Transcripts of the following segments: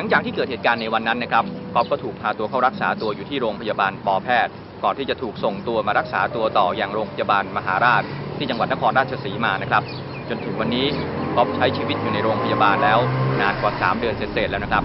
ลังจากที่เกิดเหตุการณ์ในวันนั้นนะครับก๊อปก็ถูกพาตัวเข้ารักษาตัวอยู่ที่โรงพยาบาลปอแพทย์ ก่อนที่จะถูกส่งตัวมารักษาตัวต่ออย่างโรงพยาบาลมหาราช ที่จังหวัดนครราชสีมานะครับ จนถึงวันนี้ก๊อปใช้ชีวิตอยู่ในโรงพยาบาลแล้วนานกว่า 3 เดือนเศษๆแล้วนะครับ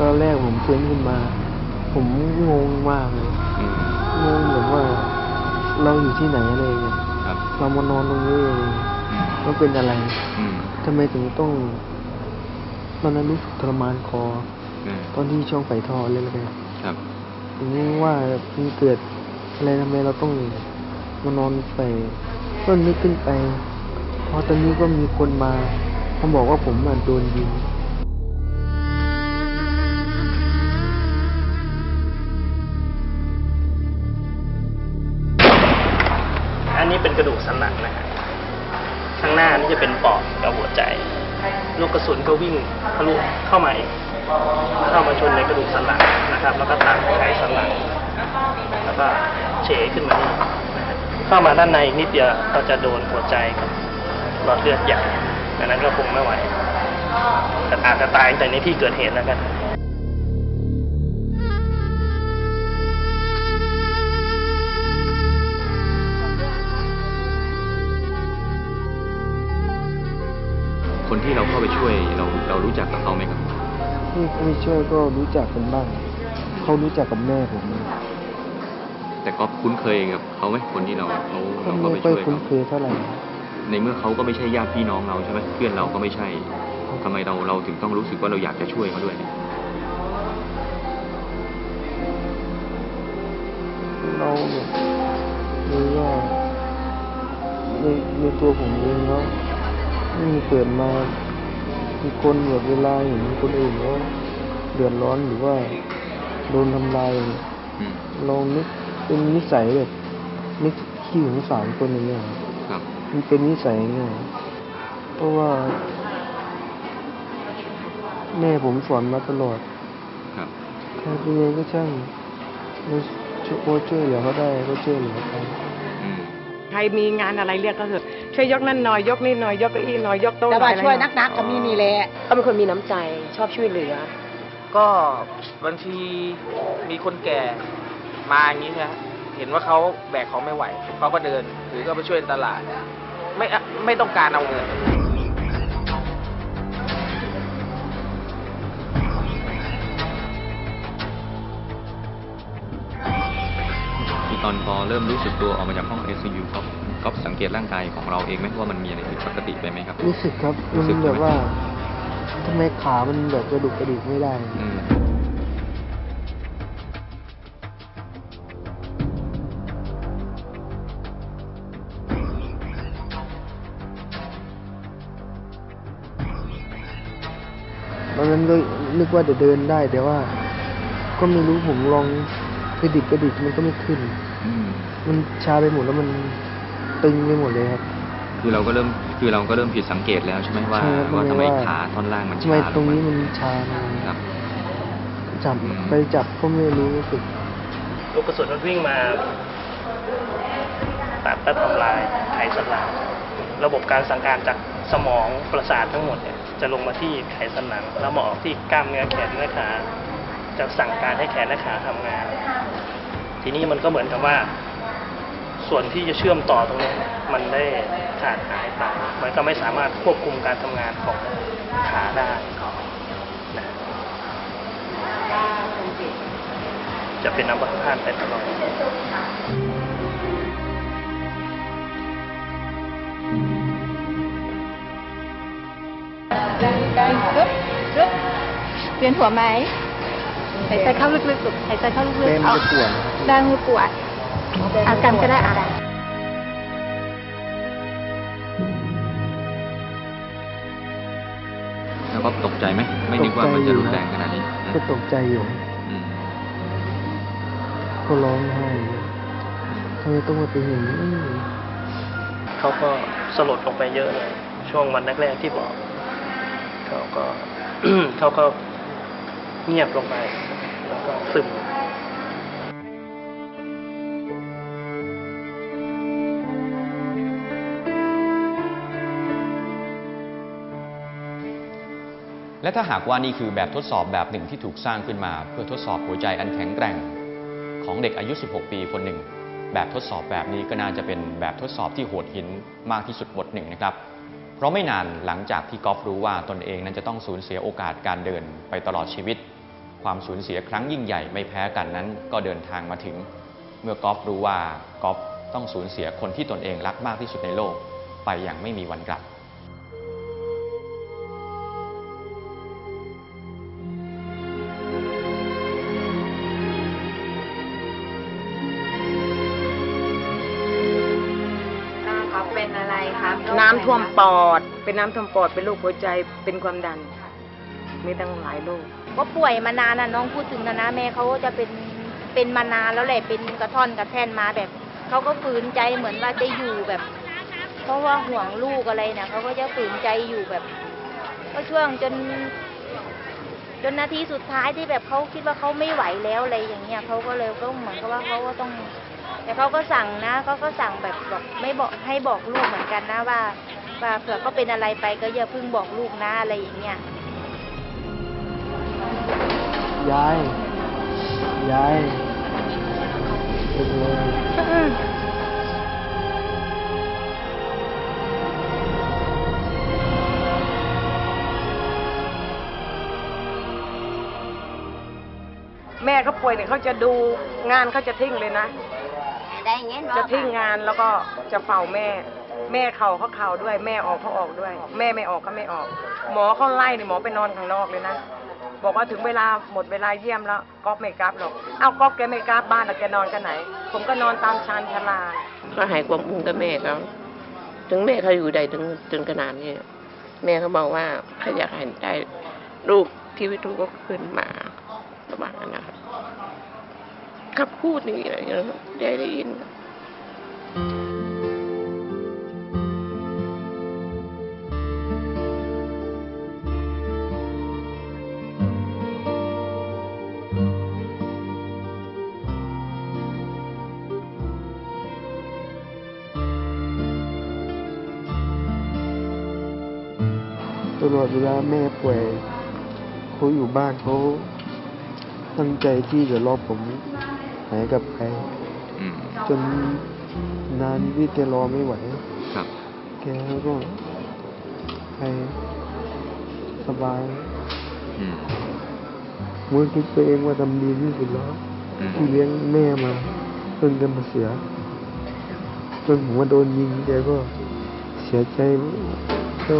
ตอนแรกผมฟื้นขึ้นมา ผมงงมากเลยอืมงงแบบว่า เราอยู่ที่ไหนอะไรเงี้ยครับเรามานอนตรงนี้เองอืมมันเป็นอะไรอืมทำไมถึงต้องตอนนั้นรู้สึกทรมานคออืมตอนที่ช่องไฟท่อเลยเลยครับผมว่ามันเกิดอะไรทำไมเราต้องมานอนไปก็นึกขึ้นไปพอตอนนี้ก็มีคนมาเขาบอกว่าผมอะโดนยิง เป็นกระดูกสันหลังนะฮะข้างหน้านี่จะเป็นปอดกับหัวใจ ลูกกระสุนก็วิ่งทะลุเข้ามาเองเข้ามาชนในกระดูกสันหลังนะครับ แล้วก็ตัดไขสันหลังแล้วก็เฉขึ้นมานี่เข้ามาด้านในอีกนิดเดียวก็จะโดนหัวใจกับหลอดเลือดใหญ่ดังนั้นก็คงไม่ไหวแต่อาจจะตายแต่ในที่เกิดเหตุแล้วกัน เราเข้าไปช่วยเราเรารู้จักกับเขาไหมครับที่ไม่ช่วยก็รู้จักกันบ้างเขารู้จักกับแม่ผมนะแต่ก็คุ้นเคยกับเขาไหมคนที่เราเขาก็เราเข้าไม่ไปค่อยช่วยคุ้นเขาเคยเท่าไหร่ในเมื่อเขาก็ไม่ใช่ญาติพี่น้องเราใช่ไหมเพื่อนเราก็ไม่ใช่ทำไมเราเราถึงต้องรู้สึกว่าเราอยากจะช่วยเขาด้วยเนี่ยเราแบบเลยว่าในในตัวผมเองแล้วไม่มีเกิดมา มีคนแบบเวลาเห็นคนอื่นแล้วเดือดร้อนหรือว่าโดนทำลายอืมเรานึกเป็นนิสัยแบบนึกขี้สงสารคนอย่างเงี้ยครับครับมันเป็นนิสัยไงเพราะว่า แม่ผมสอนมาตลอดครับใครเป็นยังไงก็ช่างเราช่วยโอ้ช่วยเหลือเขาได้ก็ช่วยเหลือกันอืมใค รมีงานอะไรเรียกก็คือช่วยยกนั่นหน่อยยกนี่หน่อยยกเก้าอี้หน่อยยกโต๊ะหแต่น่ว่าอยอะไรช่วยหน่อยนักๆก็มีนี่แหละเขาเป็นคนมีน้ำใจชอบช่วยเหลือ ก็บางทีมีคนแก่มาอย่างนี้นะเห็นว่าเขาแบกของไม่ไหวเขาก็เดินถือก็ไปช่วยตลาด ไม่อะไม่ต้องการเอาเงิน เริ่มรู้สึกตัวออกมาจากห้อง ICU ก็ก็สังเกตร่างกายของเราเองไหมว่ามันมีอะไรผิดปกติไปไหมครับ รู้สึกครับรู้มันสึกแบบไหมว่าทำไมขามันแบบกระดุกกระดิกไม่ได้ อืมตอนนั้นก็นึกว่าจะเดินได้แต่ว่า ก็ไม่รู้ผมลองกระดิกกระดิกมันก็ไม่ขึ้นอื มมันชาไปหมดแล้วมันตึงไปหมดเลยครับ คือเราก็เริ่มคือเราก็เริ่มผิดสังเกตแล้วใช่ไหมว่าใช่ครับว่าทำไมว่า ขาท่อนล่างมันทำไมชาตรงนี้ลมันชาครับ จับอืม ไปจับก็ไม่รู้สึก ลูกกระสุนมันวิ่งมาตัดและทำลายไขสันหลัง ระบบการสั่งการจากสมองประสาททั้งหมดเนี่ยจะลงมาที่ไขสันหลัง แล้วมาออกที่กล้ามเนื้อแขนเนื้อขาจะสั่งการให้แขนและขาทำงาน ทีนี้มันก็เหมือนกับว่า ส่วนที่จะเชื่อมต่อตรงนี้มันได้ขาดหายไป มันก็ไม่สามารถควบคุมการทำงานของขาได้นะจะเป็นอัมพาตไปตลอดเวียนหัวไหมหายใจเข้าลึกๆลูกหายใจเข้าลึกแม่ๆมันเอาจะปวดดังมือปวดเอากันก็ได้อะแล้วก็ตกใจไหมไม่นึกว่ามันจะรุนแรงขนาดนี้นะก็ตกใจอยู่อืมก็ร้องไห้ทำไมต้องมาเป็นอย่างนี้เขาก็สลดลงไปเยอะเลย ช่วงวันแรกๆที่บอกเขาก็เขาก็เงียบลงไป แล้วก็ซึม และถ้าหากว่านี่คือแบบทดสอบแบบหนึ่งที่ถูกสร้างขึ้นมา เพื่อทดสอบหัวใจอันแข็งแกร่ง ของเด็กอายุ 16 ปีคนหนึ่ง แบบทดสอบแบบนี้ก็น่าจะเป็นแบบทดสอบที่โหดหินมากที่สุดบทหนึ่งนะครับ เพราะไม่นานหลังจากที่กอล์ฟรู้ว่าตนเองนั้นจะต้องสูญเสียโอกาสการเดินไปตลอดชีวิต ความสูญเสียครั้งยิ่งใหญ่ไม่แพ้กันนั้น ก็เดินทางมาถึง เมื่อกอล์ฟรู้ว่ากอล์ฟต้องสูญเสียคนที่ตนเองรักมากที่สุดในโลก ไปอย่างไม่มีวันกลับ ท่วมปอด เป็นน้ำท่วมปอด เป็นโรคหัวใจ เป็นความดัน มีตั้งหลายโรค ก็ป่วยมานานน่ะน้องพูดถึงนะนะแม่เขาก็จะเป็นเป็นมานานแล้วแหละ เป็นกระท่อนกระแท่นมาแบบ เขาก็ฝืนใจเหมือนว่าจะอยู่แบบ เพราะว่าห่วงลูกอะไรเนี่ยเขาก็จะฝืนใจอยู่แบบ ก็ช่วงจน จนนาทีสุดท้ายที่แบบเขาคิดว่าเขาไม่ไหวแล้วอะไรอย่างเงี้ยเขาก็เลยก็เหมือนกับว่าเขาก็ต้อง แต่เขาก็สั่งนะเขาก็สั่งแบบบอกไม่บอกให้บอกลูกเหมือนกันนะว่า ว่าเผื่อเขาเป็นอะไรไปก็อย่าเพิ่งบอกลูกนะอะไรอย่างเงี้ยยายยายเป็นเล ป่วยเนี่ยเขาจะดูงานเขาจะทิ้งเลยนะ ได้เงี้ยจะทิ้งงานแล้วก็จะเฝ้าแม่ แม่เข่าเขาเข่าด้วย แม่ออกเขาออกด้วย แม่ไม่ออกก็ไม่ออก หมอเขาไล่เนี่ยหมอไปนอนข้างนอกเลยนะบอกว่าถึงเวลาหมดเวลาเยี่ยมแล้วก๊อฟไม่กลับหรอกเอ้าก๊อฟแกไม่กลับบ้านแล้วแกนอนกันไหน ผมก็นอนตามชานชาลาก็หายความมุ่งกับแม่เขาถึงแม่เขาอยู่ได้ถึงถึงขนาดนี้แม่เขาบอกว่าเขาอยากเห็นได้ลูกที่วิทูก็ขึ้นมาประมาณนั้นนะครับ คำพูดอย่างนี้อะไรได้ได้ยินตลอดเวลาแม่ป่วยเขาอยู่บ้านเขาตั้งใจที่จะรอผม หายกับใครอืมจนนานที่แกรอไม่ไหวครับแกก็ไปสบายอืมเมื่อคิดตัวเองว่าทำดีที่สุดแล้วอืมที่เลี้ยงแม่มาจนแกมาเสียจนผมว่าโดนยิงแกก็เสียใจก็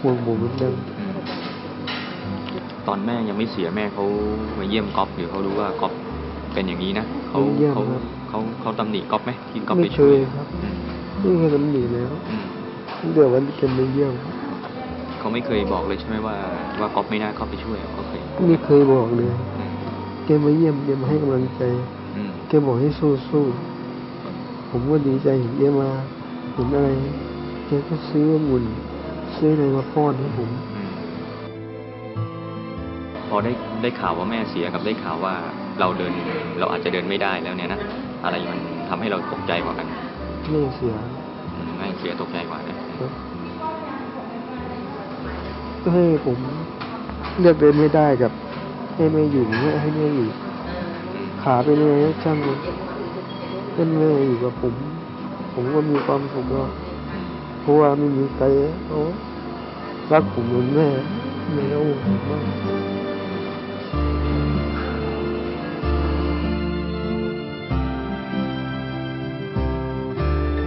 ห่วงผมเหมือนกันอืมตอนแม่ยังไม่เสียแม่เขามาเยี่ยมก๊อฟหรือเขารู้ว่าก๊อฟ เป็นอย่างนี้นะเขาไม่เยี่ยมเขาครับ เขาเขาตำหนิก๊อฟไหมที่ก๊อฟไม่ไปเคช่วยยครับอืมไม่เคยทำหนีแล้วอืมตั้งแต่วันที่แกมาเยี่ยมเขาไม่เคยบอกเลยใช่ไหมว่าว่าก๊อฟไม่น่าเข้าไปช่วยเขาเคยไม่เคยบอกเลยอืมแกมาเยี่ยมแกมาให้กำลังใจอืม แกบอกให้สู้สู้ๆผมก็ดีใจเห็นแกมาเห็นอะไรแกก็ซื้อองุ่นซื้ออะไรมาป้อนให้ผมอืมพอได้ได้ข่าวว่าแม่เสียกับได้ข่าวว่า เราเดิน เราอาจจะเดินไม่ได้แล้วเนี่ยนะอะไรมันทำให้เราตกใจกว่ากันแม่เสียอืมแม่เสียตกใจกว่านะครับก็ให้ผมเลือกเดินไม่ได้กับ ให้แม่อยู่ไม่ให้แม่อยู่อืมขาเป็นยังไงก็ช่างมันเป็นแม่อยู่กับผม ผมก็มีความสุขแล้วอืมเพราะว่าไม่มีใครเขารักผมเหมือนแม่แม่เอาผมมาก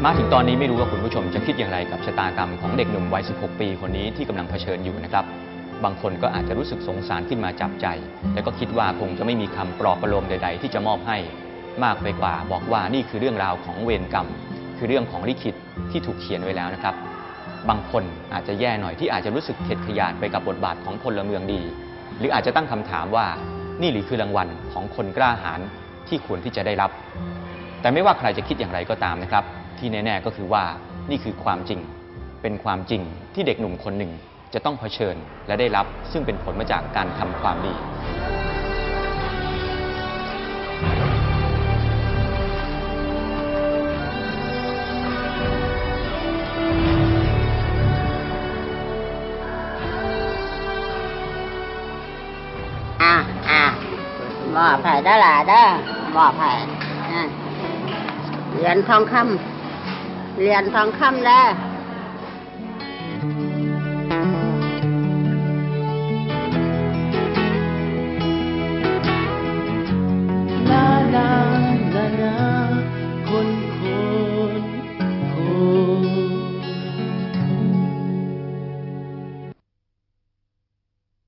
มาถึงตอนนี้ไม่รู้ว่าคุณผู้ชมจะคิดอย่างไรกับชะตากรรมของเด็กหนุ่มวัย 16 ปีคนนี้ที่กำลังเผชิญอยู่นะครับ บางคนก็อาจจะรู้สึกสงสารขึ้นมาจับใจ แล้วก็คิดว่าคงจะไม่มีคำปลอบประโลมใด ๆ ที่จะมอบให้ มากไปกว่าบอกว่านี่คือเรื่องราวของเวรกรรม คือเรื่องของลิขิตที่ถูกเขียนไว้แล้วนะครับ บางคนอาจจะแย่หน่อยที่อาจจะรู้สึกเข็ดขยาดไปกับบทบาทของพลเมืองดี หรืออาจจะตั้งคำถามว่านี่หรือคือรางวัลของคนกล้าหาญที่ควรที่จะได้รับ แต่ไม่ว่าใครจะคิดอย่างไรก็ตามนะครับ ที่แน่ๆก็คือว่านี่คือความจริง เป็นความจริงที่เด็กหนุ่มคนหนึ่งจะต้องเผชิญและได้รับซึ่งเป็นผลมาจากการทำความดี อะอะบอกไผ่ได้หล่ะเด้อบอกไผ่อะเหรียญทองคำ เหรียญทองคำแล้ว